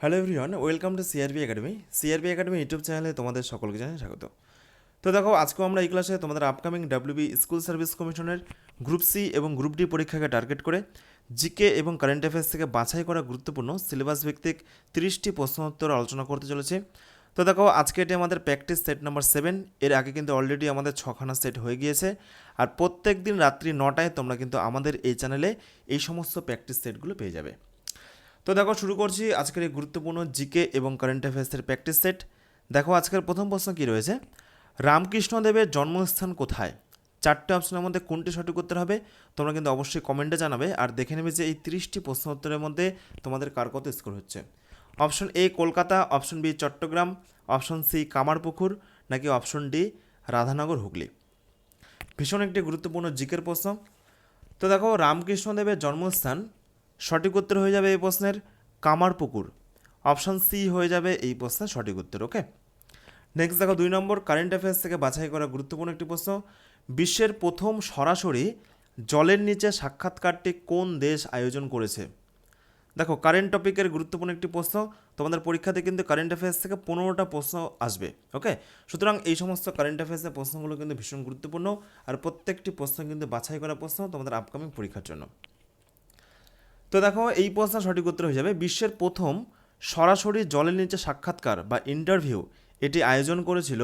Hello everyone welcome to CRB academy CRB academy YouTube চ্যানেলে তোমাদের সকলকে জানাই স্বাগত। তো দেখো, আজকেও আমরা এই ক্লাসে তোমাদের আপকামিং ডাব্লিউবি স্কুল সার্ভিস কমিশনের গ্রুপ সি এবং গ্রুপ ডি পরীক্ষাকে টার্গেট করে জিকে এবং কারেন্ট অ্যাফেয়ার্স থেকে বাছাই করা গুরুত্বপূর্ণ সিলেবাস ভিত্তিক তিরিশটি প্রশ্নোত্তর আলোচনা করতে চলেছে। তো দেখো, আজকে এটি আমাদের প্র্যাকটিস সেট নাম্বার সেভেন এর আগে কিন্তু অলরেডি আমাদের ছখানা সেট হয়ে গিয়েছে। আর প্রত্যেক দিন রাত্রি নটায় তোমরা কিন্তু আমাদের এই চ্যানেলে এই সমস্ত প্র্যাকটিস সেটগুলো পেয়ে যাবে। তো দেখো, শুরু করছি আজকের এই গুরুত্বপূর্ণ জিকে এবং কারেন্ট অ্যাফেয়ার্সের প্র্যাকটিস সেট দেখো, আজকের প্রথম প্রশ্ন কী রয়েছে? রামকৃষ্ণদেবের জন্মস্থান কোথায়? চারটে অপশনের মধ্যে কোনটি সঠিক উত্তর হবে? তোমরা কিন্তু অবশ্যই কমেন্টে জানাবে। আর দেখে নেবে যে এই তিরিশটি প্রশ্ন উত্তরের মধ্যে তোমাদের কার কত স্কোর হচ্ছে। Option A Kolkata. Option B Chittagong. Option C Kamarpukur. নাকি অপশন ডি রাধানগর, হুগলি। ভীষণ একটি গুরুত্বপূর্ণ জিকের প্রশ্ন। তো দেখো, রামকৃষ্ণদেবের জন্মস্থান সঠিক উত্তর হয়ে যাবে এই প্রশ্নের। কামারপুকুর অপশন সি হয়ে যাবে এই প্রশ্নের সঠিক উত্তর ওকে নেক্সট দেখো, দুই নম্বর কারেন্ট অ্যাফেয়ার্স থেকে বাছাই করা গুরুত্বপূর্ণ একটি প্রশ্ন। বিশ্বের প্রথম সরাসরি জলের নিচে সাক্ষাৎকারটি কোন দেশ আয়োজন করেছে? দেখো কারেন্ট টপিকের গুরুত্বপূর্ণ একটি প্রশ্ন। তোমাদের পরীক্ষাতে কিন্তু কারেন্ট অ্যাফেয়ার্স থেকে পনেরোটা প্রশ্ন আসবে ওকে সুতরাং এই সমস্ত কারেন্ট অ্যাফেয়ার্সের প্রশ্নগুলো কিন্তু ভীষণ গুরুত্বপূর্ণ। আর প্রত্যেকটি প্রশ্ন কিন্তু বাছাই করা প্রশ্ন তোমাদের আপকামিং পরীক্ষার জন্য। তো দেখো, এই প্রশ্ন সঠিক উত্তর হয়ে যাবে। বিশ্বের প্রথম সরাসরি জলের নিচে সাক্ষাৎকার বা ইন্টারভিউ এটি আয়োজন করেছিল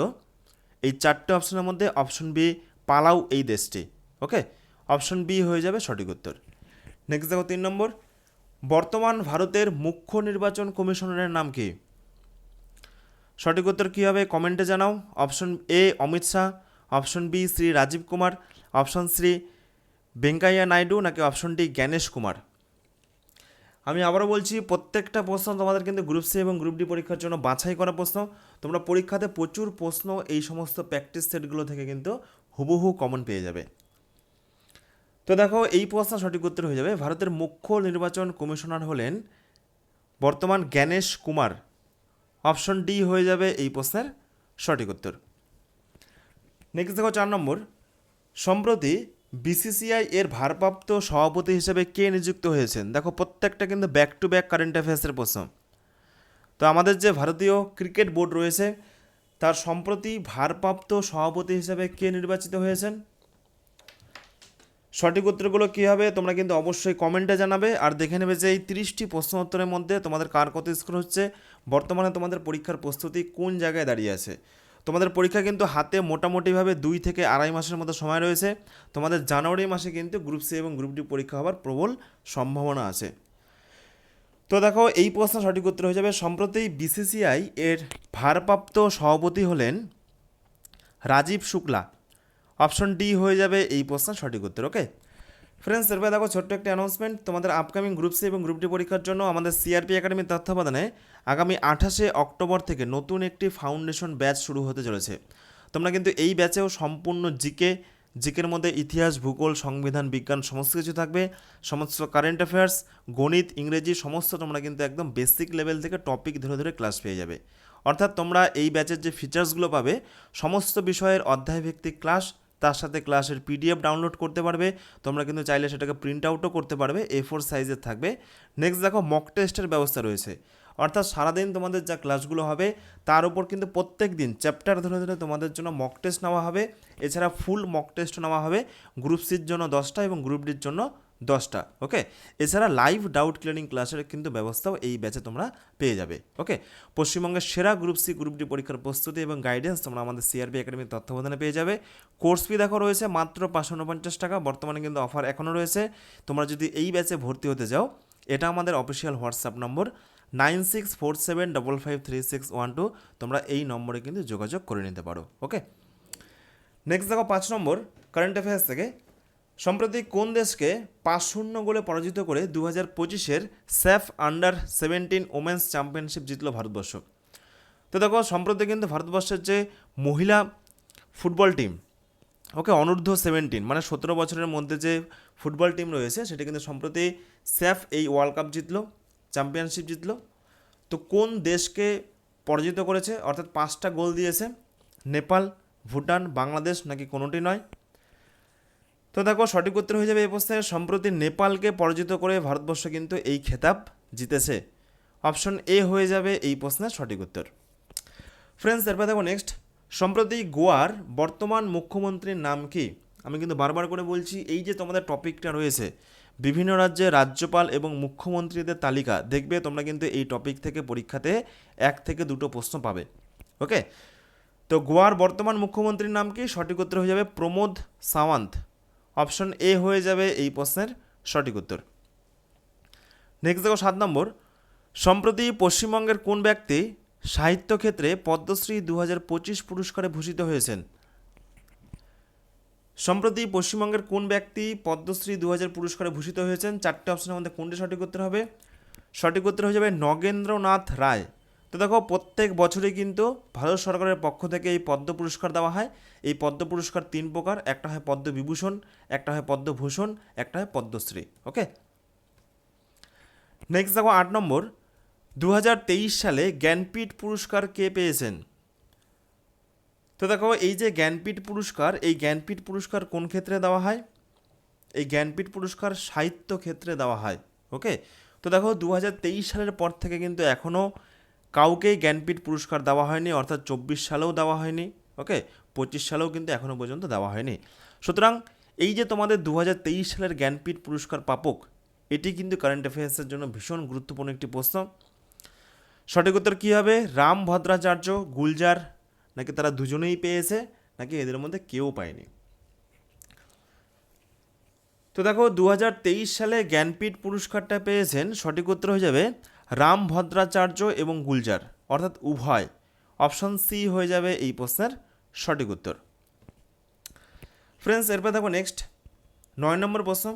এই চারটে অপশনের মধ্যে অপশন বি পালাউ এই দেশটি। ওকে অপশন বি হয়ে যাবে সঠিক উত্তর। নেক্সট দেখো, তিন নম্বর। বর্তমান ভারতের মুখ্য নির্বাচন কমিশনারের নাম কি? সঠিক উত্তর কী হবে? কমেন্টে জানাও। Option A Amit Shah. Option B Shri Rajiv Kumar. Option Shri Venkaiah Naidu নাকি অপশন ডি জ্ঞানেশ কুমার? আমি আবারও বলছি, প্রত্যেকটা প্রশ্ন তোমাদের কিন্তু গ্রুপ সি এবং গ্রুপ ডি পরীক্ষার জন্য বাছাই করা প্রশ্ন। তোমরা পরীক্ষাতে প্রচুর প্রশ্ন এই সমস্ত প্র্যাকটিস সেটগুলো থেকে কিন্তু হুবহু কমন পেয়ে যাবে। তো দেখো, এই প্রশ্ন সঠিক উত্তর হয়ে যাবে। ভারতের মুখ্য নির্বাচন কমিশনার হলেন বর্তমান জ্ঞানেশ কুমার। অপশন ডি হয়ে যাবে এই প্রশ্নের সঠিক উত্তর। নেক্সট দেখো চার নম্বর। সম্প্রতি বিসিসিআই এর ভারপ্রাপ্ত সভাপতি হিসেবে কে নিযুক্ত হয়েছেন? দেখো, প্রত্যেকটা কিন্তু ব্যাক টু ব্যাক কারেন্ট অ্যাফেয়ার্সের প্রশ্ন। তো আমাদের যে ভারতীয় ক্রিকেট বোর্ড রয়েছে, তার সম্প্রতি ভারপ্রাপ্ত সভাপতি হিসেবে কে নির্বাচিত হয়েছেন? সঠিক উত্তরগুলো কী হবে, তোমরা কিন্তু অবশ্যই কমেন্টে জানাবে। আর দেখে নেবে যে এই তিরিশটি প্রশ্ন উত্তরের মধ্যে তোমাদের কার কত স্কোর হচ্ছে, বর্তমানে তোমাদের পরীক্ষার প্রস্তুতি কোন জায়গায় দাঁড়িয়ে আছে। তোমাদের পরীক্ষা কিন্তু হাতে মোটামুটিভাবে দুই থেকে আড়াই মাসের মতো সময় রয়েছে। তোমাদের জানুয়ারি মাসে কিন্তু গ্রুপ সি এবং গ্রুপ ডি পরীক্ষা হওয়ার প্রবল সম্ভাবনা আছে। তো দেখো, এই প্রশ্ন সঠিক উত্তর হয়ে যাবে। সম্প্রতি বিসিসিআই এর ভারপ্রাপ্ত সভাপতি হলেন রাজীব শুক্লা। অপশন ডি হয়ে যাবে এই প্রশ্নের সঠিক উত্তর, ওকে? ফ্রেন্ডস এরপরে দেখো ছোট্ট একটি অ্যানাউন্সমেন্ট তোমাদের আপকামিং গ্রুপ সি এবং গ্রুপ ডি পরীক্ষার জন্য আমাদের সিআরপি একাডেমির তত্ত্বাবধানে আগামী আঠাশে অক্টোবর থেকে নতুন একটি ফাউন্ডেশন ব্যাচ শুরু হতে চলেছে। তোমরা কিন্তু এই ব্যাচেও সম্পূর্ণ জিকে জিকের মধ্যে ইতিহাস, ভূগোল, সংবিধান, বিজ্ঞান সমস্ত কিছু থাকবে। সমস্ত কারেন্ট অ্যাফেয়ার্স গণিত, ইংরেজি সমস্ত তোমরা কিন্তু একদম বেসিক লেভেল থেকে টপিক ধরে ধরে ক্লাস পেয়ে যাবে। অর্থাৎ তোমরা এই ব্যাচের যে ফিচার্সগুলো পাবে, সমস্ত বিষয়ের অধ্যায়ভিত্তিক ক্লাস তার সাথে ক্লাসের পিডিএফ ডাউনলোড করতে পারবে। তোমরা কিন্তু চাইলে সেটাকে প্রিন্ট আউটও করতে পারবে এ ফোর সাইজের থাকবে। নেক্সট দেখো মক টেস্টের ব্যবস্থা রয়েছে। অর্থাৎ সারাদিন তোমাদের যা ক্লাসগুলো হবে, তার উপর কিন্তু প্রত্যেক দিন চ্যাপ্টার ধরে ধরে তোমাদের জন্য মক টেস্ট নেওয়া হবে। এছাড়া ফুল মক টেস্ট নেওয়া হবে। গ্রুপ সির জন্য দশটা এবং গ্রুপ ডির জন্য দশটা ওকে এছাড়া লাইভ ডাউট ক্লিয়ারিং ক্লাসের কিন্তু ব্যবস্থাও এই ব্যাচে তোমরা পেয়ে যাবে ওকে পশ্চিমবঙ্গের সেরা গ্রুপ সি গ্রুপ ডি পরীক্ষার প্রস্তুতি এবং গাইডেন্স তোমরা আমাদের সিআরবি একাডেমির তত্ত্বাবধানে পেয়ে যাবে। কোর্স ফি দেখো রয়েছে মাত্র পাঁচশো উনপঞ্চাশ টাকা, বর্তমানে কিন্তু অফার এখনও রয়েছে। তোমরা যদি এই ব্যাচে ভর্তি হতে যাও এটা আমাদের official WhatsApp number nine six four seven double five three six one two তোমরা এই নম্বরে কিন্তু যোগাযোগ করে নিতে পারো ওকে নেক্সট দেখো পাঁচ নম্বর কারেন্ট অ্যাফেয়ার্স থেকে সম্প্রতি কোন দেশকে পাঁচ শূন্য গোলে পরাজিত করে দু হাজার পঁচিশের SAFF under seventeen women's championship জিতল ভারতবর্ষ? তো দেখো, সম্প্রতি কিন্তু ভারতবর্ষের যে মহিলা ফুটবল টিম, ওকে অনূর্ধ্ব সেভেন্টিন মানে সতেরো বছরের মধ্যে যে ফুটবল টিম রয়েছে, সেটা কিন্তু সম্প্রতি স্যাফ এই ওয়ার্ল্ড কাপ জিতলো, চ্যাম্পিয়নশিপ জিতলো। তো কোন দেশকে পরাজিত করেছে? অর্থাৎ পাঁচটা গোল দিয়েছে, নেপাল, ভুটান, বাংলাদেশ, নাকি কোনোটি নয়? তো দেখো, সঠিক উত্তর হয়ে যাবে এই প্রশ্নে। সম্প্রতি নেপালকে পরাজিত করে ভারতবর্ষ কিন্তু এই খেতাব জিতেছে। অপশন এ হয়ে যাবে এই প্রশ্নের সঠিক উত্তর। ফ্রেন্ডস এরপর দেখো নেক্সট সম্প্রতি গোয়ার বর্তমান মুখ্যমন্ত্রীর নাম কি? আমি কিন্তু বারবার করে বলছি, এই যে তোমাদের টপিকটা রয়েছে, বিভিন্ন রাজ্যে রাজ্যপাল এবং মুখ্যমন্ত্রীদের তালিকা, দেখবে তোমরা কিন্তু এই টপিক থেকে পরীক্ষাতে এক থেকে দুটো প্রশ্ন পাবে। ওকে তো গোয়ার বর্তমান মুখ্যমন্ত্রীর নাম কি? সঠিক উত্তর হয়ে যাবে প্রমোদ সাওয়ান্ত। অপশন এ হয়ে যাবে এই প্রশ্নের সঠিক উত্তর। নেক্সট দেখো সাত নম্বর। সম্প্রতি পশ্চিমবঙ্গের কোন ব্যক্তি সাহিত্য ক্ষেত্রে পদ্মশ্রী দু হাজার পঁচিশ পুরস্কারে ভূষিত হয়েছেন? সম্প্রতি পশ্চিমবঙ্গের কোন ব্যক্তি পদ্মশ্রী দু হাজার পুরস্কারে ভূষিত হয়েছেন? চারটে অপশনের মধ্যে কোনটি সঠিক উত্তর হবে? সঠিক উত্তর হয়ে যাবে নগেন্দ্রনাথ রায়। তো দেখো, প্রত্যেক বছরই কিন্তু ভারত সরকারের পক্ষ থেকে এই পদ্ম পুরস্কার দেওয়া হয়। এই পদ্ম পুরস্কার তিন প্রকার, একটা হয় পদ্মবিভূষণ, একটা হয় পদ্মভূষণ, একটা হয় পদ্মশ্রী, ওকে? নেক্সট দেখো, আট নম্বর। দু হাজার তেইশ সালে জ্ঞানপীঠ পুরস্কার কে পেয়েছেন? তো দেখো, এই যে জ্ঞানপীঠ পুরস্কার, এই জ্ঞানপীঠ পুরস্কার কোন ক্ষেত্রে দেওয়া হয়? এই জ্ঞানপীঠ পুরস্কার সাহিত্য ক্ষেত্রে দেওয়া হয়, ওকে? তো দেখো দু হাজার তেইশ সালের পর থেকে কিন্তু এখনও কাউকেই জ্ঞানপীঠ পুরস্কার দেওয়া হয়নি, অর্থাৎ চব্বিশ সালেও দেওয়া হয়নি ওকে পঁচিশ সালেও কিন্তু এখনও পর্যন্ত দেওয়া হয়নি। সুতরাং এই যে তোমাদের দু হাজার তেইশ সালের জ্ঞানপীঠ পুরস্কার প্রাপক এটি কিন্তু কারেন্ট অ্যাফেয়ার্সের জন্য ভীষণ গুরুত্বপূর্ণ একটি প্রশ্ন। সঠিক উত্তর কী হবে? রাম ভদ্রাচার্য, গুলজার, নাকি তারা দুজনেই পেয়েছে, নাকি এদের মধ্যে কেউ পায়নি? তো দেখো দু হাজার তেইশ সালে জ্ঞানপীঠ পুরস্কারটা পেয়েছেন, সঠিক উত্তর হয়ে যাবে রাম ভদ্রাচার্য এবং গুলজার, অর্থাৎ উভয়। অপশন সি হয়ে যাবে এই প্রশ্নের সঠিক উত্তর। ফ্রেন্ডস এরপর দেখো নেক্সট নয় নম্বর প্রশ্ন।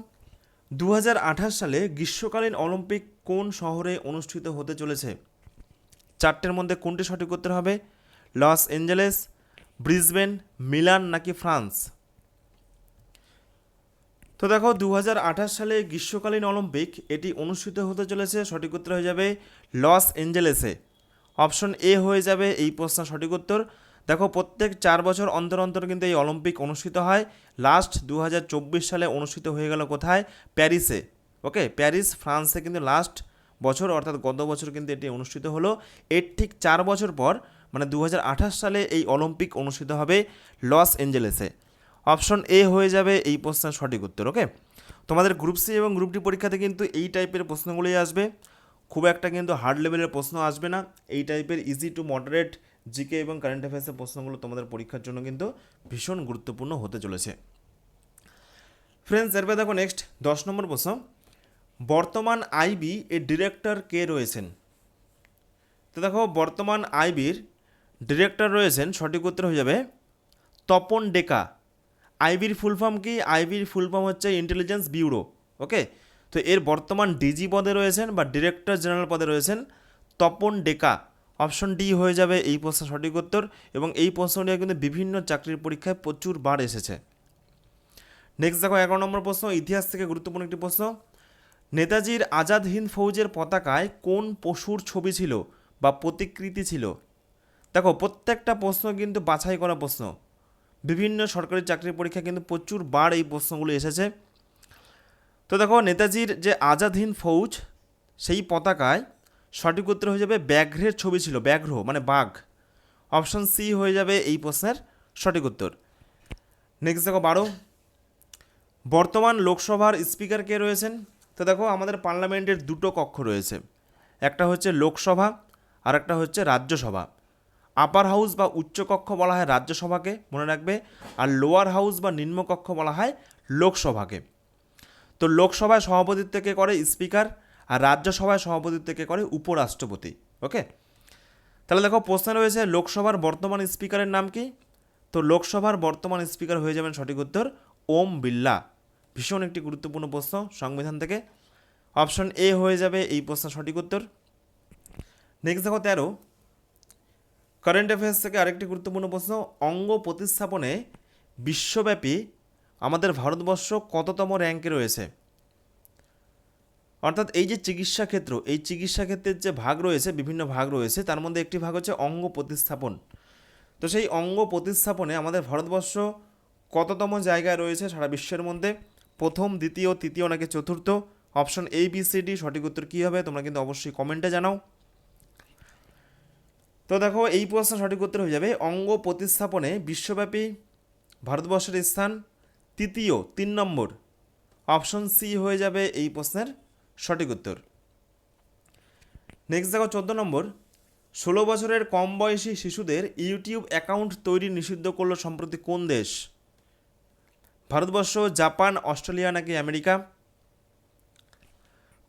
দু হাজার আঠাশ সালে গ্রীষ্মকালীন অলিম্পিক কোন শহরে অনুষ্ঠিত হতে চলেছে? চারটের মধ্যে কোনটি সঠিক উত্তর হবে? লস এঞ্জেলেস, ব্রিসবেন, মিলান নাকি ফ্রান্স? তো দেখো দু হাজার আঠাশ সালে গ্রীষ্মকালীন অলিম্পিক, এটি অনুষ্ঠিত হতে চলেছে, সঠিক উত্তর হয়ে যাবে লস এঞ্জেলেসে। অপশন এ হয়ে যাবে এই প্রশ্ন সঠিক উত্তর। দেখো, প্রত্যেক চার বছর অন্তর অন্তর কিন্তু এই অলিম্পিক অনুষ্ঠিত হয়। লাস্ট দু হাজার চব্বিশ সালে অনুষ্ঠিত হয়ে গেল কোথায়? প্যারিসে। ওকে, প্যারিস, ফ্রান্সে কিন্তু লাস্ট বছর, অর্থাৎ গত বছর কিন্তু এটি অনুষ্ঠিত হলো। এর ঠিক চার বছর পর মানে দু হাজার আঠাশ সালে এই অলিম্পিক অনুষ্ঠিত হবে লস এঞ্জেলেসে। অপশন এ হয়ে যাবে এই প্রশ্নের সঠিক উত্তর, ওকে? তোমাদের গ্রুপ সি এবং গ্রুপ ডি পরীক্ষাতে কিন্তু এই টাইপের প্রশ্নগুলোই আসবে। খুব একটা কিন্তু হার্ড লেভেলের প্রশ্ন আসবে না। এই টাইপের ইজি টু মডারেট জিকে এবং কারেন্ট অ্যাফেয়ার্সের প্রশ্নগুলো তোমাদের পরীক্ষার জন্য কিন্তু ভীষণ গুরুত্বপূর্ণ হতে চলেছে। ফ্রেন্ডস এরপর দেখো নেক্সট দশ নম্বর প্রশ্ন। বর্তমান আইবি এর ডিরেক্টর কে রয়েছেন? তো দেখো, বর্তমান আইবির ডিরেক্টর রয়েছেন, সঠিক উত্তর হয়ে যাবে তপন ডেকা। আইবির ফুল ফর্ম কি? আইবির ফুল ফর্ম হচ্ছে ইন্টেলিজেন্স ব্যুরো ওকে তো এর বর্তমান ডিজি পদে রয়েছেন বা ডিরেক্টর জেনারেল পদে রয়েছেন তপন ডেকা। অপশন ডি হয়ে যাবে এই প্রশ্নের সঠিক উত্তর এবং এই প্রশ্নটি কিন্তু বিভিন্ন চাকরির পরীক্ষায় প্রচুর বার এসেছে। নেক্সট দেখো, এগারো নম্বর প্রশ্ন, ইতিহাস থেকে গুরুত্বপূর্ণ একটি প্রশ্ন। নেতাজির আজাদ হিন্দ ফৌজের পতাকায় কোন পশুর ছবি ছিল বা প্রতিকৃতি ছিল? দেখো, প্রত্যেকটা প্রশ্ন কিন্তু বাছাই করা প্রশ্ন। বিভিন্ন সরকারি চাকরির পরীক্ষা কিন্তু প্রচুর বার এই প্রশ্নগুলো এসেছে। তো দেখো, নেতাজির যে আজাদ হিন্দ ফৌজ, সেই পতাকায় সঠিক উত্তর হয়ে যাবে ব্যাঘ্রের ছবি ছিল, ব্যাঘ্র মানে বাঘ। অপশন সি হয়ে যাবে এই প্রশ্নের সঠিক উত্তর। নেক্সট দেখো, বারো। বর্তমান লোকসভার স্পিকার কে রয়েছেন? তো দেখো, আমাদের পার্লামেন্টের দুটো কক্ষ রয়েছে। একটা হচ্ছে লোকসভা আর একটা হচ্ছে রাজ্যসভা। আপার হাউস বা উচ্চকক্ষ বলা হয় রাজ্যসভাকে, মনে রাখবে, আর লোয়ার হাউস বা নিম্নকক্ষ বলা হয় লোকসভাকে। তো লোকসভায় সভাপতিত্ব কে করে? স্পিকার। আর রাজ্যসভায় সভাপতিত্ব কে করে? উপরাষ্ট্রপতি। ওকে? তাহলে দেখো, প্রশ্ন রয়েছে, লোকসভার বর্তমান স্পিকারের নাম কি? তো লোকসভার বর্তমান স্পিকার হয়ে যাবেন সঠিক উত্তর, ওম বিল্লা ভীষণ একটি গুরুত্বপূর্ণ প্রশ্ন সংবিধান থেকে। অপশন এ হয়ে যাবে এই প্রশ্ন সঠিক উত্তর। নেক্সট দেখো, তেরো। কারেন্ট অ্যাফেয়ার্স থেকে আরেকটি গুরুত্বপূর্ণ প্রশ্ন, অঙ্গ প্রতিস্থাপনে বিশ্বব্যাপী আমাদের ভারতবর্ষ কততম র্যাঙ্কে রয়েছে? অর্থাৎ এই যে চিকিৎসা ক্ষেত্র, এই চিকিৎসা ক্ষেত্রের যে ভাগ রয়েছে, বিভিন্ন ভাগ রয়েছে, তার মধ্যে একটি ভাগ হচ্ছে অঙ্গ প্রতিস্থাপন। তো সেই অঙ্গ প্রতিস্থাপনে আমাদের ভারতবর্ষ কততম জায়গায় রয়েছে সারা বিশ্বের মধ্যে? প্রথম, দ্বিতীয়, তৃতীয় নাকি চতুর্থ? Option A B C D সঠিক উত্তর কী হবে? তোমরা কিন্তু অবশ্যই কমেন্টে জানাও। তো দেখো, এই প্রশ্ন সঠিক উত্তর হয়ে যাবে। অঙ্গ প্রতিস্থাপনে বিশ্বব্যাপী ভারতবর্ষের স্থান তৃতীয়, তিন নম্বর। অপশন সি হয়ে যাবে এই প্রশ্নের সঠিক উত্তর। নেক্সট দেখো, চোদ্দ নম্বর। ষোলো বছরের কম বয়সী শিশুদের ইউটিউব অ্যাকাউন্ট তৈরি নিষিদ্ধ করল সম্প্রতি কোন দেশ? ভারতবর্ষ, জাপান, অস্ট্রেলিয়া নাকি আমেরিকা?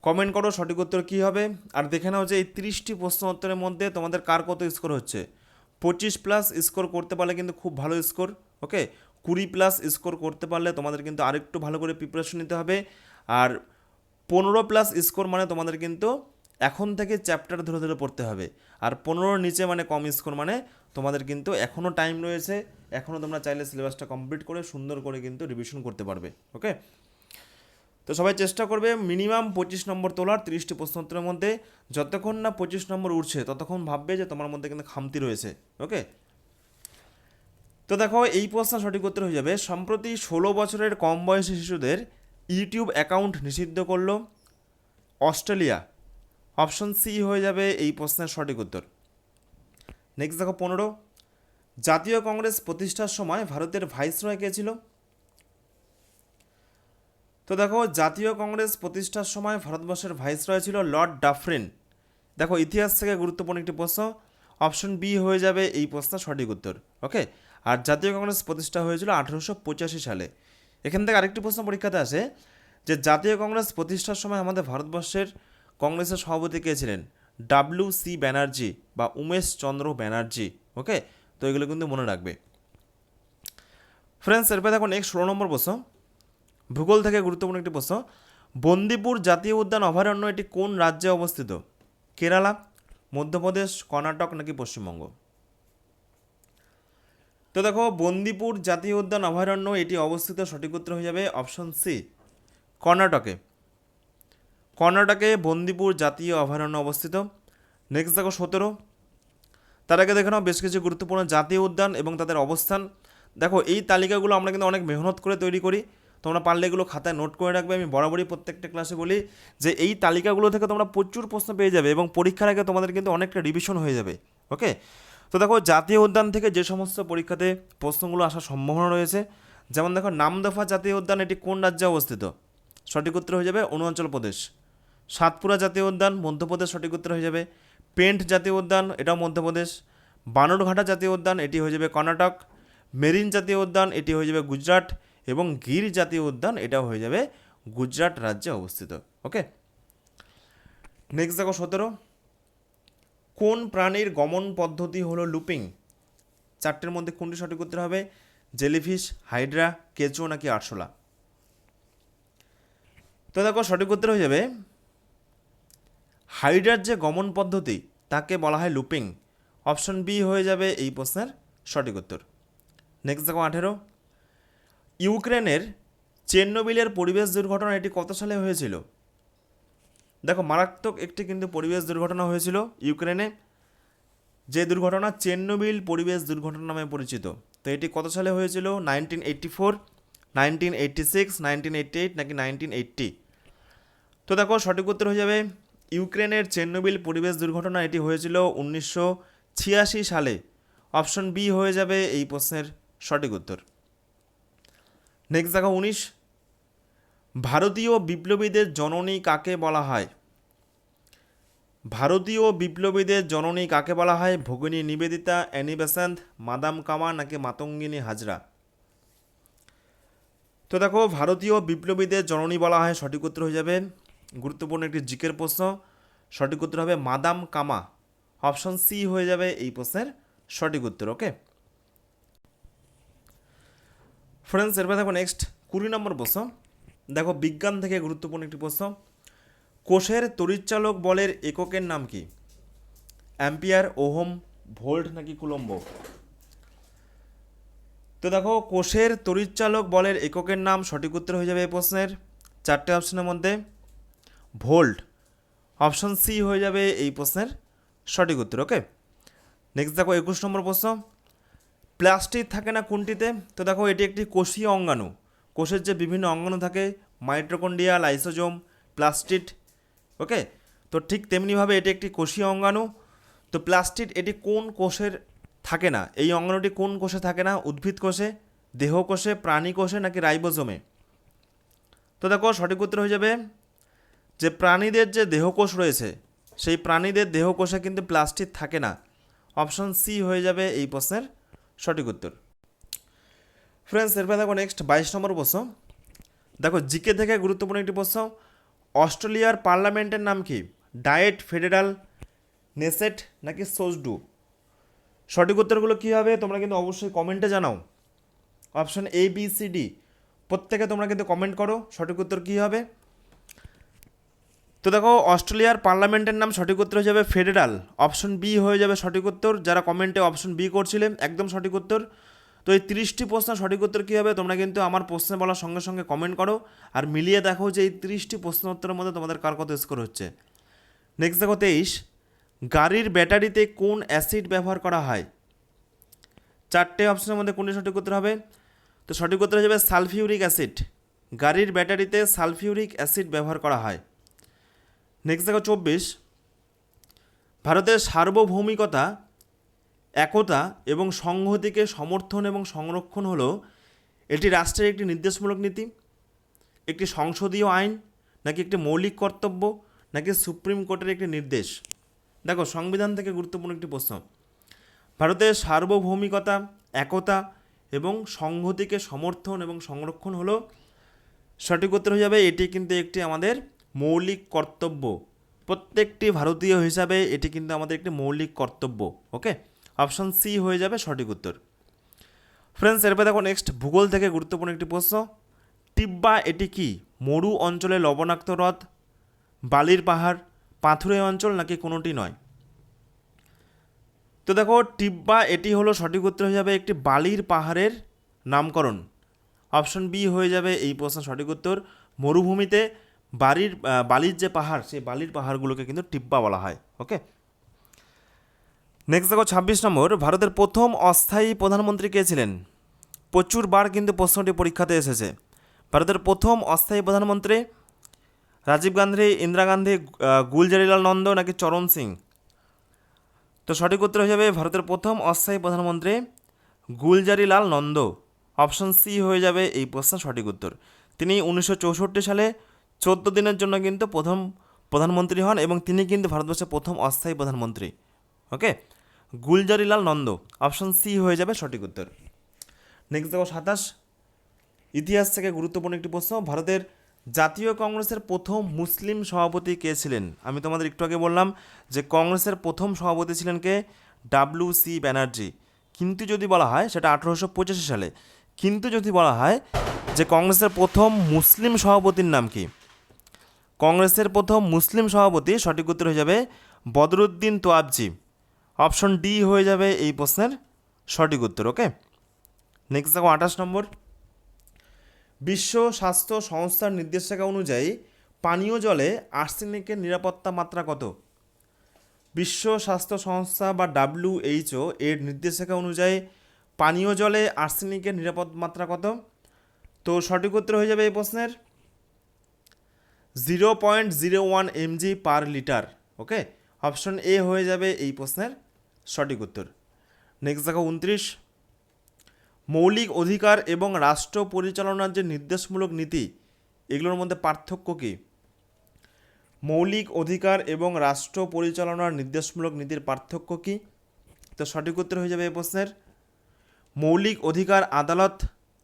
কমেন্ট করো, সঠিক উত্তর কী হবে? আর দেখে নাও যে এই তিরিশটি প্রশ্ন উত্তরের মধ্যে তোমাদের কার কত স্কোর হচ্ছে? পঁচিশ প্লাস স্কোর করতে পারলে কিন্তু খুব ভালো স্কোর, ওকে? কুড়ি প্লাস স্কোর করতে পারলে তোমাদের কিন্তু আরেকটু ভালো করে প্রিপারেশন নিতে হবে। আর পনেরো প্লাস স্কোর মানে তোমাদের কিন্তু এখন থেকে চ্যাপ্টার ধরে ধরে পড়তে হবে। আর পনেরোর নিচে মানে কম স্কোর মানে তোমাদের কিন্তু এখনও টাইম রয়েছে এখনও তোমরা চাইলে সিলেবাসটা কমপ্লিট করে সুন্দর করে কিন্তু রিভিশন করতে পারবে, ওকে? তো সবাই চেষ্টা করবে মিনিমাম পঁচিশ নম্বর তোলার তিরিশটি প্রশ্নোত্তরের মধ্যে। যতক্ষণ না পঁচিশ নম্বর উঠছে, ততক্ষণ ভাববে যে তোমার মধ্যে কিন্তু খামতি রয়েছে। ওকে? তো দেখো, এই প্রশ্ন সঠিক উত্তর হয়ে যাবে। সম্প্রতি ষোলো বছরের কম বয়সী শিশুদের ইউটিউব অ্যাকাউন্ট নিষিদ্ধ করল অস্ট্রেলিয়া। অপশন সি হয়ে যাবে এই প্রশ্নের সঠিক উত্তর। নেক্সট দেখো, পনেরো। জাতীয় কংগ্রেস প্রতিষ্ঠার সময় ভারতের ভাইসরয় কে ছিল? তো দেখো, জাতীয় কংগ্রেস প্রতিষ্ঠার সময় ভারতবর্ষের ভাইসরয় ছিল লর্ড ডাফরিন। দেখো, ইতিহাস থেকে গুরুত্বপূর্ণ একটি প্রশ্ন অপশন বি হয়ে যাবে এই প্রশ্নের সঠিক উত্তর ওকে আর জাতীয় কংগ্রেস প্রতিষ্ঠা হয়েছিল আঠেরোশো পঁচাশি সালে। এখান থেকে আরেকটি প্রশ্ন পরীক্ষাতে আসে যে, জাতীয় কংগ্রেস প্রতিষ্ঠার সময় আমাদের ভারতবর্ষের কংগ্রেসের সভাপতি কে ছিলেন? ডাব্লিউ সি ব্যানার্জি বা উমেশ চন্দ্র ব্যানার্জি ওকে তো এগুলো কিন্তু মনে রাখবে। ফ্রেন্ডস এরপরে দেখো নেক্সট ষোলো নম্বর প্রশ্ন। ভূগোল থেকে গুরুত্বপূর্ণ একটি প্রশ্ন। বন্দিপুর জাতীয় উদ্যান অভয়ারণ্য এটি কোন রাজ্যে অবস্থিত? কেরালা, মধ্যপ্রদেশ, কর্ণাটক নাকি পশ্চিমবঙ্গ? তো দেখো, বন্দিপুর জাতীয় উদ্যান অভয়ারণ্য এটি অবস্থিত সঠিক উত্তর হয়ে যাবে অপশন সি কর্ণাটকে। কর্ণাটকে বন্দিপুর জাতীয় অভয়ারণ্য অবস্থিত। নেক্সট দেখো সতেরো। তার আগে দেখে নাও, বেশ কিছু গুরুত্বপূর্ণ জাতীয় উদ্যান এবং তাদের অবস্থান। দেখো, এই তালিকাগুলো আমরা কিন্তু অনেক মেহনত করে তৈরি করি। তোমরা পারলে এগুলো খাতায় নোট করে রাখবে। আমি বরাবরই প্রত্যেকটা ক্লাসে বলি যে এই তালিকাগুলো থেকে তোমরা প্রচুর প্রশ্ন পেয়ে যাবে এবং পরীক্ষার আগে তোমাদের কিন্তু অনেকটা রিভিশন হয়ে যাবে ওকে তো দেখো, জাতীয় উদ্যান থেকে যে সমস্ত পরীক্ষাতে প্রশ্নগুলো আসার সম্ভাবনা রয়েছে। যেমন দেখো, নামদফা জাতীয় উদ্যান এটি কোন রাজ্যে অবস্থিত? সঠিক উত্তর হয়ে যাবে অরুণাচল প্রদেশ। সাতপুরা জাতীয় উদ্যান মধ্যপ্রদেশ সঠিক উত্তর হয়ে যাবে। পেন্ট জাতীয় উদ্যান এটাও মধ্যপ্রদেশ। বানরঘাটা জাতীয় উদ্যান এটি হয়ে যাবে কর্ণাটক। মেরিন জাতীয় উদ্যান এটি হয়ে যাবে গুজরাট। এবং গির জাতীয় উদ্যান, এটাও হয়ে যাবে গুজরাট রাজ্যে অবস্থিত ওকে নেক্সট দেখো সতেরো। কোন প্রাণীর গমন পদ্ধতি হলো লুপিং? চারটের মধ্যে কোনটি সঠিক উত্তর হবে? জেলিফিশ, হাইড্রা, কেঁচো নাকি আরশোলা? তো দেখো সঠিক উত্তর হয়ে যাবে, হাইড্রার যে গমন পদ্ধতি, তাকে বলা হয় লুপিং। অপশন বি হয়ে যাবে এই প্রশ্নের সঠিক উত্তর। নেক্সট দেখো আঠেরো। ইউক্রেনের চেন্নবিলের পরিবেশ দুর্ঘটনা এটি কত সালে হয়েছিল। দেখো, মারাত্মক একটি কিন্তু পরিবেশ দুর্ঘটনা হয়েছিল ইউক্রেনে। যে দুর্ঘটনা চেন্নবিল পরিবেশ দুর্ঘটনা নামে পরিচিত। তো এটি কত সালে হয়েছিল nineteen eighty four, nineteen eighty six, nineteen eighty eight নাকি নাইনটিন এইট্টি। তো দেখো, সঠিক উত্তর হয়ে যাবে, ইউক্রেনের চেন্নবিল পরিবেশ দুর্ঘটনা এটি হয়েছিল উনিশশো ছিয়াশি সালে। অপশন বি হয়ে যাবে এই প্রশ্নের সঠিক উত্তর। নেক্সট দেখো উনিশ। ভারতীয় বিপ্লবীদের জননী কাকে বলা হয়? ভারতীয় বিপ্লবীদের জননী কাকে বলা হয়? Bhagini Nivedita, Annie Besant, madam Cama নাকি মাতঙ্গিনী হাজরা? তো দেখো, ভারতীয় বিপ্লবীদের জননী বলা হয়, সঠিক উত্তর হয়ে যাবে। গুরুত্বপূর্ণ একটি জিকের প্রশ্ন। সঠিক উত্তর হবে মাদাম কামা। অপশন সি হয়ে যাবে এই প্রশ্নের সঠিক উত্তর ওকে ফ্রেন্ডস এরপর দেখো নেক্সট কুড়ি নম্বর প্রশ্ন। দেখো, বিজ্ঞান থেকে গুরুত্বপূর্ণ একটি প্রশ্ন। কোষের তড়িৎচালক বলের এককের নাম কি? অ্যাম্পিয়ার ওহম ভোল্ট নাকি কুলম্ব? তো দেখো, কোষের তড়িৎচালক বলের এককের নাম সঠিক উত্তর হয়ে যাবে এই প্রশ্নের। চারটে অপশনের মধ্যে। ভোল্ট অপশন সি হয়ে যাবে এই প্রশ্নের সঠিক উত্তর ওকে নেক্সট দেখো, একুশ নম্বর প্রশ্ন। প্লাস্টিক থাকে না কোনটিতে? তো দেখো, এটি একটি কোষীয় অঙ্গাণু। কোষের যে বিভিন্ন অঙ্গাণু থাকে মাইট্রোকন্ডিয়া লাইসোজোম, প্লাস্টিড, ওকে? তো ঠিক তেমনিভাবে এটি একটি কোষীয় অঙ্গাণু। তো প্লাস্টিড, এটি কোন কোষের থাকে না? এই অঙ্গাণুটি কোন কোষে থাকে না? উদ্ভিদ কোষে, দেহ কোষে, প্রাণী কোষে নাকি রাইবোজোমে? তো দেখো, সঠিক উত্তর হয়ে যাবে যে প্রাণীদের যে দেহকোষ রয়েছে, সেই প্রাণীদের দেহকোষে কিন্তু প্লাস্টিক থাকে না। অপশন সি হয়ে যাবে এই প্রশ্নের। সঠিক উত্তর। ফ্রেন্ডস এরপরে দেখো নেক্সট বাইশ নম্বর প্রশ্ন। দেখো, জিকে থেকে গুরুত্বপূর্ণ একটি প্রশ্ন। অস্ট্রেলিয়ার পার্লামেন্টের নাম কি? ডায়েট ফেডারাল নেসেট নাকি সোজডু? সঠিক উত্তরগুলো কী হবে? তোমরা কিন্তু অবশ্যই কমেন্টে জানাও। Option A B C D প্রত্যেকে তোমরা কিন্তু কমেন্ট করো, সঠিক উত্তর কী হবে? তো দেখো, অস্ট্রেলিয়ার পার্লামেন্টের নাম সঠিক উত্তর হয়ে যাবে ফেডারাল। অপশন বি হয়ে যাবে সঠিক উত্তর। যারা কমেন্টে অপশন বি করছিলেন, একদম সঠিক উত্তর। তো এই তিরিশটি প্রশ্ন সঠিক উত্তর কী হবে, তোমরা কিন্তু আমার প্রশ্নে বলার সঙ্গে সঙ্গে কমেন্ট করো। আর মিলিয়ে দেখো যে এই তিরিশটি প্রশ্ন উত্তরের মধ্যে তোমাদের কার কত স্কোর হচ্ছে। নেক্সট দেখো তেইশ। গাড়ির ব্যাটারিতে কোন অ্যাসিড ব্যবহার করা হয়? চারটে অপশনের মধ্যে কোনটি সঠিক উত্তর হবে? তো সঠিক উত্তর হয়ে যাবে সালফিউরিক অ্যাসিড গাড়ির ব্যাটারিতে সালফিউরিক অ্যাসিড ব্যবহার করা হয়। নেক্সট দেখো চব্বিশ। ভারতের সার্বভৌমিকতা, একতা এবং সংহতিকে সমর্থন এবং সংরক্ষণ হলো এটি রাষ্ট্রের একটি নির্দেশমূলক নীতি, একটি সংসদীয় আইন, নাকি একটি মৌলিক কর্তব্য, নাকি সুপ্রিম কোর্টের একটি নির্দেশ? দেখো, সংবিধান থেকে গুরুত্বপূর্ণ একটি প্রশ্ন। ভারতের সার্বভৌমিকতা, একতা এবং সংহতিকে সমর্থন এবং সংরক্ষণ হলো সঠিক উত্তর হয়ে যাবে, এটি কিন্তু একটি আমাদের মৌলিক কর্তব্য। প্রত্যেকটি ভারতীয় হিসাবে এটি কিন্তু আমাদের একটি মৌলিক কর্তব্য, ওকে? অপশন সি হয়ে যাবে সঠিক উত্তর। ফ্রেন্ডস এরপরে দেখো নেক্সট ভূগোল থেকে গুরুত্বপূর্ণ একটি প্রশ্ন। টিব্বা এটি কি? মরু অঞ্চলে লবণাক্ত হ্রদ, বালির পাহাড়, পাথুরে অঞ্চল নাকি কোনোটি নয়? তো দেখো, টিব্বা এটি হলো সঠিক উত্তর হয়ে যাবে একটি বালির পাহাড়ের নামকরণ। অপশন বি হয়ে যাবে এই প্রশ্নের সঠিক উত্তর। মরুভূমিতে বাড়ির বালির যে পাহাড়, সেই বালির পাহাড়গুলোকে কিন্তু টিব্বা বলা হয় ওকে নেক্সট দেখো, ছাব্বিশ নম্বর, ভারতের প্রথম অস্থায়ী প্রধানমন্ত্রী কে ছিলেন? প্রচুর বার কিন্তু প্রশ্নটি পরীক্ষাতে এসেছে। ভারতের প্রথম অস্থায়ী প্রধানমন্ত্রী রাজীব গান্ধী, ইন্দিরা গান্ধী গুলজারিলাল নন্দ নাকি চরণ সিং? তো সঠিক উত্তর হয়ে যাবে ভারতের প্রথম অস্থায়ী প্রধানমন্ত্রী গুলজারিলাল নন্দ। অপশন সি হয়ে যাবে এই প্রশ্নের সঠিক উত্তর। তিনি উনিশশো চৌষট্টি সালে চোদ্দ দিনের জন্য কিন্তু প্রথম প্রধানমন্ত্রী হন এবং তিনি কিন্তু ভারতবর্ষের প্রথম অস্থায়ী প্রধানমন্ত্রী। Okay? Gulzarilal Nanda, option C হয়ে যাবে সঠিক উত্তর। নেক্সট দেখো সাতাশ। ইতিহাস থেকে গুরুত্বপূর্ণ একটি প্রশ্ন, ভারতের জাতীয় কংগ্রেসের প্রথম মুসলিম সভাপতি কে ছিলেন? আমি তোমাদের একটু আগে বললাম যে কংগ্রেসের প্রথম সভাপতি ছিলেন কে? ডাব্লিউ সি ব্যানার্জি কিন্তু যদি বলা হয়, সেটা আঠেরোশো পঁচাশি সালে। কিন্তু যদি বলা হয় যে কংগ্রেসের প্রথম মুসলিম সভাপতির নাম কি? কংগ্রেসের প্রথম মুসলিম সভাপতি সঠিক উত্তর হয়ে যাবে বদরুদ্দিন তোয়াবজি। অপশন ডি হয়ে যাবে এই প্রশ্নের সঠিক উত্তর, ওকে? নেক্সট দেখো, আঠাশ নম্বর। বিশ্ব স্বাস্থ্য সংস্থার নির্দেশিকা অনুযায়ী পানীয় জলে আর্সেনিকের নিরাপত্তা মাত্রা কত? বিশ্ব স্বাস্থ্য সংস্থা বা ডাব্লিউএইচও এর নির্দেশিকা অনুযায়ী পানীয় জলে আর্সেনিকের নিরাপদ মাত্রা কত? তো সঠিক উত্তর হয়ে যাবে এই প্রশ্নের zero point zero one mg per litre okay option A হয়ে যাবে এই প্রশ্নের সঠিক উত্তর। নেক্সট দেখো উনত্রিশ। মৌলিক অধিকার এবং রাষ্ট্র পরিচালনার যে নির্দেশমূলক নীতি, এগুলোর মধ্যে পার্থক্য কী? মৌলিক অধিকার এবং রাষ্ট্র পরিচালনার নির্দেশমূলক নীতির পার্থক্য কী? তো সঠিক উত্তর হয়ে যাবে এই প্রশ্নের। মৌলিক অধিকার আদালত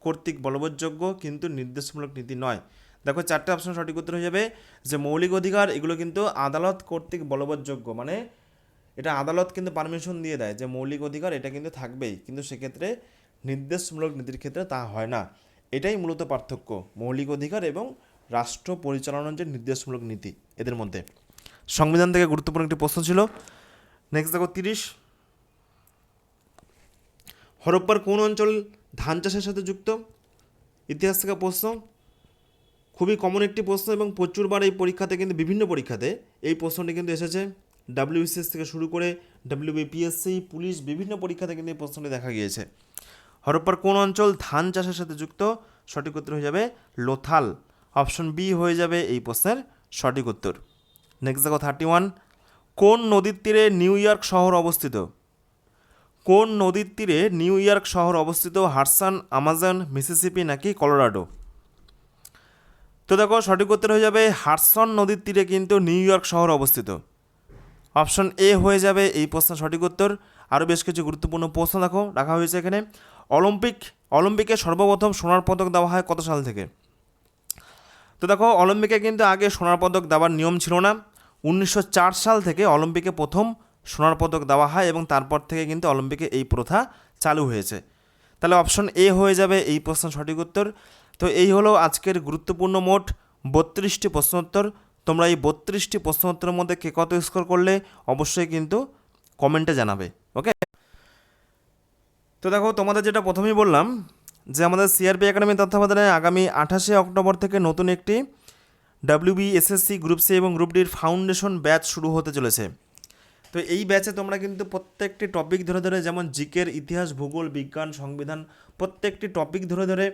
কর্তৃক বলবৎযোগ্য, কিন্তু নির্দেশমূলক নীতি নয়। দেখো চারটে অপশন সঠিক উত্তর হয়ে যাবে যে মৌলিক অধিকার, এগুলো কিন্তু আদালত কর্তৃক বলবৎযোগ্য। মানে এটা আদালত কিন্তু পারমিশন দিয়ে দেয় যে মৌলিক অধিকার এটা কিন্তু থাকবেই, কিন্তু সেক্ষেত্রে নির্দেশমূলক নীতির ক্ষেত্রে তা হয় না। এটাই মূলত পার্থক্য, মৌলিক অধিকার এবং রাষ্ট্র পরিচালনার যে নির্দেশমূলক নীতি এদের মধ্যে। সংবিধান থেকে গুরুত্বপূর্ণ একটি প্রশ্ন ছিল। নেক্সট দেখো তিরিশ। হরপ্পার কোন অঞ্চল ধান চাষের সাথে যুক্ত? ইতিহাস থেকে প্রশ্ন। খুবই কমন একটি প্রশ্ন এবং প্রচুরবার এই পরীক্ষাতে কিন্তু বিভিন্ন পরীক্ষাতে এই প্রশ্নটি কিন্তু এসেছে। ডাব্লিউবিসিএস থেকে শুরু করে ডাব্লিউবিপিএসসি পুলিশ বিভিন্ন পরীক্ষাতে কিন্তু এই প্রশ্নটি দেখা গিয়েছে। হরপ্পার কোন অঞ্চল ধান চাষের সাথে যুক্ত? সঠিক উত্তর হয়ে যাবে লোথাল। অপশন বি হয়ে যাবে এই প্রশ্নের সঠিক উত্তর। নেক্সট দেখো থার্টি ওয়ান কোন নদীর তীরে নিউ ইয়র্ক শহর অবস্থিত? কোন নদীর তীরে নিউ ইয়র্ক শহর অবস্থিত? হারসান, আমাজন, মিসিসিপি নাকি কলোরাডো? তো দেখো, সঠিক উত্তর হয়ে যাবে হারসন নদীর তীরে কিন্তু নিউ ইয়র্ক শহর অবস্থিত। অপশন এ হয়ে যাবে এই প্রশ্নের সঠিক উত্তর। আরও বেশ কিছু গুরুত্বপূর্ণ প্রশ্ন দেখো, রাখা হয়েছে এখানে। অলিম্পিক, অলিম্পিকে সর্বপ্রথম সোনার পদক দেওয়া হয় কত সাল থেকে? তো দেখো, অলিম্পিকে কিন্তু আগে সোনার পদক দেওয়ার নিয়ম ছিল না। উনিশশো চার সাল থেকে অলিম্পিকে প্রথম সোনার পদক দেওয়া হয় এবং তারপর থেকে কিন্তু অলিম্পিকে এই প্রথা চালু হয়েছে। তাহলে অপশন এ হয়ে যাবে এই প্রশ্নের সঠিক উত্তর। তো এই হলো আজকের গুরুত্বপূর্ণ মোট বত্রিশটি প্রশ্নোত্তর। তোমরা এই বত্রিশটি প্রশ্নোত্তরের মধ্যে কে কত স্কোর করলে অবশ্যই কিন্তু কমেন্টে জানাবে ওকে তো দেখো, তোমাদের যেটা প্রথমেই বললাম যে আমাদের সিআরপি একাডেমি তত্ত্বাবধানে আগামী আঠাশে অক্টোবর থেকে নতুন একটি ডাব্লিউবি এসএসসি গ্রুপ সি এবং গ্রুপ ডির ফাউন্ডেশন ব্যাচ শুরু হতে চলেছে। তো এই ব্যাচে তোমরা কিন্তু প্রত্যেকটি টপিক ধরে ধরে, যেমন জিকের ইতিহাস, ভূগোল, বিজ্ঞান, সংবিধান, প্রত্যেকটি টপিক ধরে ধরে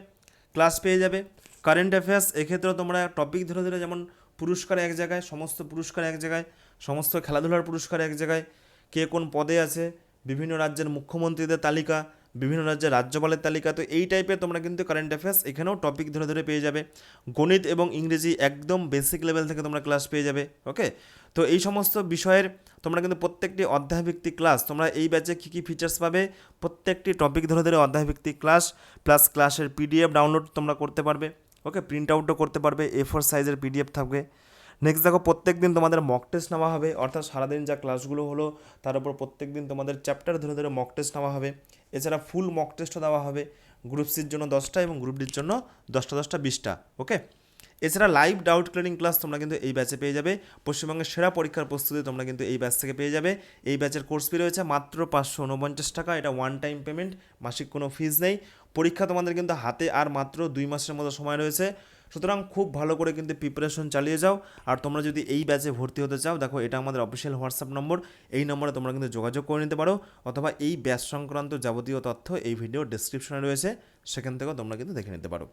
ক্লাস পেয়ে যাবে। কারেন্ট অ্যাফেয়ার্স এক্ষেত্রেও তোমরা টপিক ধরে ধরে যেমন পুরস্কার এক জায়গায়, সমস্ত পুরস্কার এক জায়গায়, সমস্ত খেলাধুলার পুরস্কার এক জায়গায়, কে কোন পদে আছে, বিভিন্ন রাজ্যের মুখ্যমন্ত্রীদের তালিকা বিভিন্ন রাজ্যের রাজ্যপালের তালিকা, তো এই টাইপের তোমরা কিন্তু কারেন্ট অ্যাফেয়ার্স এখানেও টপিক ধরে ধরে পেয়ে যাবে। গণিত এবং ইংরেজি একদম বেসিক লেভেল থেকে তোমরা ক্লাস পেয়ে যাবে ওকে তো এই সমস্ত বিষয়ের তোমরা কিন্তু প্রত্যেকটি অধ্যায়ভিত্তিক ক্লাস তোমরা এই ব্যাচে কী কী ফিচার্স পাবে, প্রত্যেকটি টপিক ধরে ধরে অধ্যায়ভিত্তিক ক্লাস প্লাস ক্লাসের পিডিএফ ডাউনলোড তোমরা করতে পারবে ওকে প্রিন্ট আউটও করতে পারবে এ ফোর সাইজের পিডিএফ থাকবে। নেক্সট দেখো প্রত্যেক দিন তোমাদের মক টেস্ট নেওয়া হবে। অর্থাৎ সারাদিন যা ক্লাসগুলো হলো, তার উপর প্রত্যেক দিন তোমাদের চ্যাপ্টার ধরে ধরে মক টেস্ট নেওয়া হবে। এছাড়া ফুল মক টেস্টও দেওয়া হবে। গ্রুপ সির জন্য দশটা এবং গ্রুপ ডির জন্য দশটা দশটা, বিশটা ওকে এছাড়া লাইভ ডাউট ক্লিয়ারিং ক্লাস তোমরা কিন্তু এই ব্যাচে পেয়ে যাবে। পশ্চিমবঙ্গের সেরা পরীক্ষার প্রস্তুতি তোমরা কিন্তু এই ব্যাচ থেকে পেয়ে যাবে। এই ব্যাচের কোর্স ফি রয়েছে মাত্র পাঁচশো উনপঞ্চাশ টাকা। এটা ওয়ান টাইম পেমেন্ট মাসিক কোনো ফিজ নেই। পরীক্ষা তোমাদের কিন্তু হাতে আর মাত্র দুই মাসের মতো সময় রয়েছে। সুতরাং খুব ভালো করে কিন্তু প্রিপারেশন চালিয়ে যাও। আর তোমরা যদি এই ব্যাচে ভর্তি হতে চাও, দেখো এটা আমাদের অফিসিয়াল হোয়াটসঅ্যাপ নম্বর এই নম্বরে তোমরা কিন্তু যোগাযোগ করে নিতে পারো। অথবা এই ব্যাচ সংক্রান্ত যাবতীয় তথ্য এই ভিডিও ডিসক্রিপশনে রয়েছে, সেখান থেকেও তোমরা কিন্তু দেখে নিতে পারো।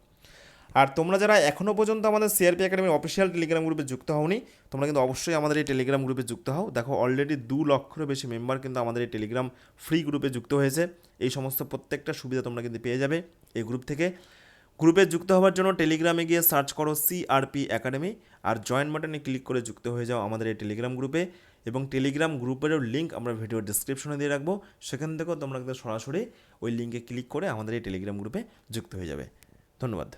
আর তোমরা যারা এখনও পর্যন্ত আমাদের সিআরপি একাডেমির অফিসিয়াল টেলিগ্রাম গ্রুপে যুক্ত হওনি, তোমরা কিন্তু অবশ্যই আমাদের এই টেলিগ্রাম গ্রুপে যুক্ত হও। দেখো অলরেডি দু লক্ষেরও বেশি মেম্বার কিন্তু আমাদের এই টেলিগ্রাম ফ্রি গ্রুপে যুক্ত হয়েছে। এই সমস্ত প্রত্যেকটা সুবিধা তোমরা কিন্তু পেয়ে যাবে এই গ্রুপ থেকে। গ্রুপে যুক্ত হওয়ার জন্য টেলিগ্রামে গিয়ে সার্চ করো সিআরপি একাডেমি আর জয়েন বাটনে ক্লিক করে যুক্ত হয়ে যাও আমাদের এই টেলিগ্রাম গ্রুপে এবং টেলিগ্রাম গ্রুপেরও লিঙ্ক আমরা ভিডিও ডিসক্রিপশনে দিয়ে রাখব। সেখান থেকেও তোমরা কিন্তু সরাসরি ওই লিঙ্কে ক্লিক করে আমাদের এই টেলিগ্রাম গ্রুপে যুক্ত হয়ে যাবে। ধন্যবাদ।